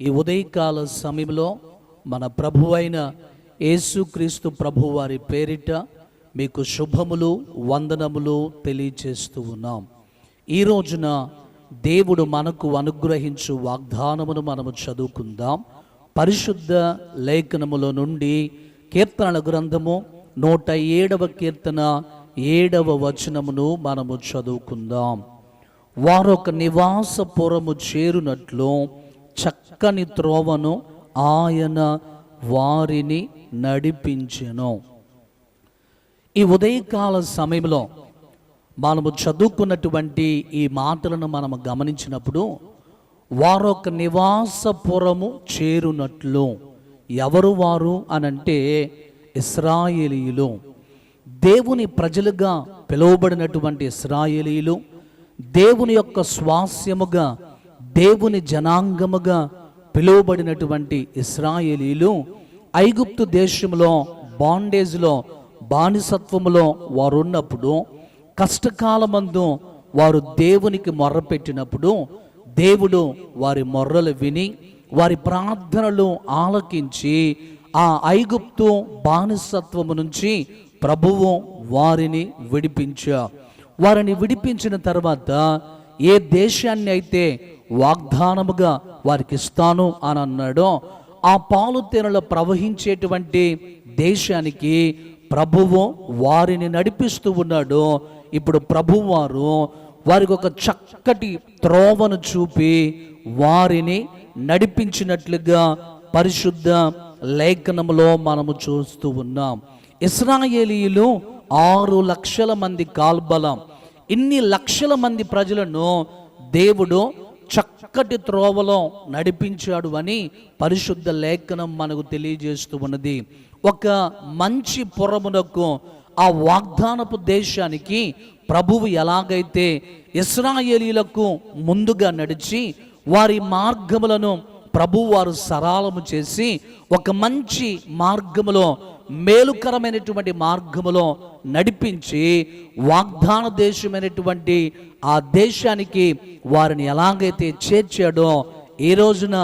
ఈ ఉదయకాల సమయంలో మన ప్రభు అయిన యేసుక్రీస్తు ప్రభు వారి పేరిట మీకు శుభములు వందనములు తెలియచేస్తూ ఉన్నాం. ఈ రోజున దేవుడు మనకు అనుగ్రహించు వాగ్దానమును మనము చదువుకుందాం. పరిశుద్ధ లేఖనములో నుండి కీర్తనల గ్రంథము నూట ఏడవ కీర్తన ఏడవ వచనమును మనము చదువుకుందాం. వారొక నివాస పురము చేరునట్లు చక్కని త్రోవను ఆయన వారిని నడిపించెను. ఈ ఉదయకాల సమయంలో మనము చదువుకున్నటువంటి ఈ మాటలను మనం గమనించినప్పుడు వారొక నివాసపురము చేరునట్లు ఎవరు వారు అనంటే ఇస్రాయేలీలు దేవుని ప్రజలుగా పిలువబడినటువంటి ఇస్రాయేలీలు దేవుని యొక్క స్వాస్యముగా దేవుని జనాంగముగా పిలువబడినటువంటి ఇస్రాయేలీలు ఐగుప్తు దేశంలో బాండేజ్లో బానిసత్వములో వారున్నప్పుడు కష్టకాలమందు వారు దేవునికి మొర్రపెట్టినప్పుడు దేవుడు వారి మొర్రలు విని వారి ప్రార్థనలు ఆలకించి ఆ ఐగుప్తు బానిసత్వము నుంచి ప్రభువు వారిని విడిపించా వారిని విడిపించిన తర్వాత ఏ దేశాన్ని అయితే వాగ్దానముగా వారికి ఇస్తాను అని అన్నాడో ఆ పాలు తేనెలు ప్రవహించేటువంటి దేశానికి ప్రభువు వారిని నడిపిస్తూ ఉన్నాడు. ఇప్పుడు ప్రభువారు వారికి ఒక చక్కటి త్రోవను చూపి వారిని నడిపించినట్లుగా పరిశుద్ధ లేఖనములో మనము చూస్తూ ఉన్నాం. ఇస్రాయేలీయులు ఆరు లక్షల మంది కాల్బలం ఇన్ని లక్షల మంది ప్రజలను దేవుడు చక్కటి త్రోవలో నడిపించాడు అని పరిశుద్ధ లేఖనం మనకు తెలియజేస్తూ ఉన్నది. ఒక మంచి పురమునకు ఆ వాగ్దానపు దేశానికి ప్రభువు ఎలాగైతే ఇస్రాయేలీలకు ముందుగా నడిచి వారి మార్గములను ప్రభు వారు సరాలము చేసి ఒక మంచి మార్గములో మేలుకరమైనటువంటి మార్గములో నడిపించి వాగ్దాన దేశమైనటువంటి ఆ దేశానికి వారిని ఎలాగైతే చేర్చాడో ఈ రోజున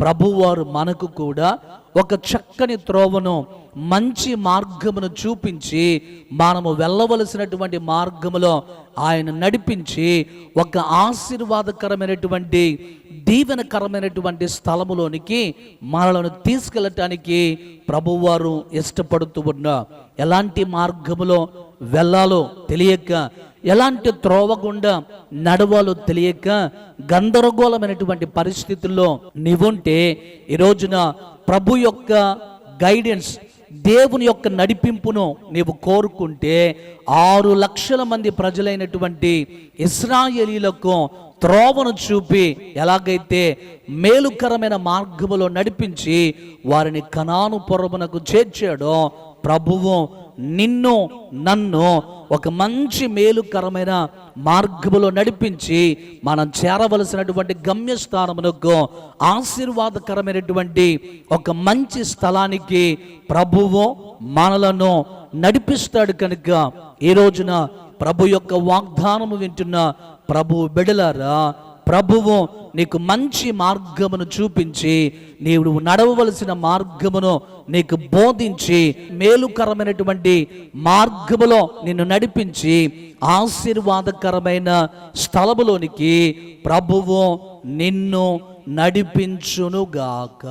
ప్రభువారు మనకు కూడా ఒక చక్కని త్రోవను మంచి మార్గమును చూపించి మనము వెళ్ళవలసినటువంటి మార్గములో ఆయన నడిపించి ఒక ఆశీర్వాదకరమైనటువంటి దీవెనకరమైనటువంటి స్థలములోనికి మనలను తీసుకెళ్ళటానికి ప్రభువారు ఇష్టపడుతూ ఉన్న ఎలాంటి మార్గములో వెళ్ళాలో తెలియక ఎలాంటి త్రోవ గుండా నడవాలో తెలియక గందరగోళమైనటువంటి పరిస్థితుల్లో నీవుంటే ఈ రోజున ప్రభు యొక్క గైడెన్స్ దేవుని యొక్క నడిపింపును నీవు కోరుకుంటే ఆరు లక్షల మంది ప్రజలైనటువంటి ఇస్రాయేలీలకు త్రోవను చూపి ఎలాగైతే మేలుకరమైన మార్గములో నడిపించి వారిని కనాను పొరమునకు చేర్చాడో ప్రభువు నిన్ను నన్ను ఒక మంచి మేలుకరమైన మార్గములో నడిపించి మనం చేరవలసినటువంటి గమ్యస్థానమునకు ఆశీర్వాదకరమైనటువంటి ఒక మంచి స్థలానికి ప్రభువు మనలను నడిపిస్తాడు కనుక ఈ రోజున ప్రభు యొక్క వాగ్దానము వింటున్న ప్రభు బిడలారా ప్రభువు నీకు మంచి మార్గమును చూపించి నీవు నడవవలసిన మార్గమును నీకు బోధించి మేలుకరమైనటువంటి మార్గములో నిన్ను నడిపించి ఆశీర్వాదకరమైన స్థలములోనికి ప్రభువు నిన్ను నడిపించునుగాక.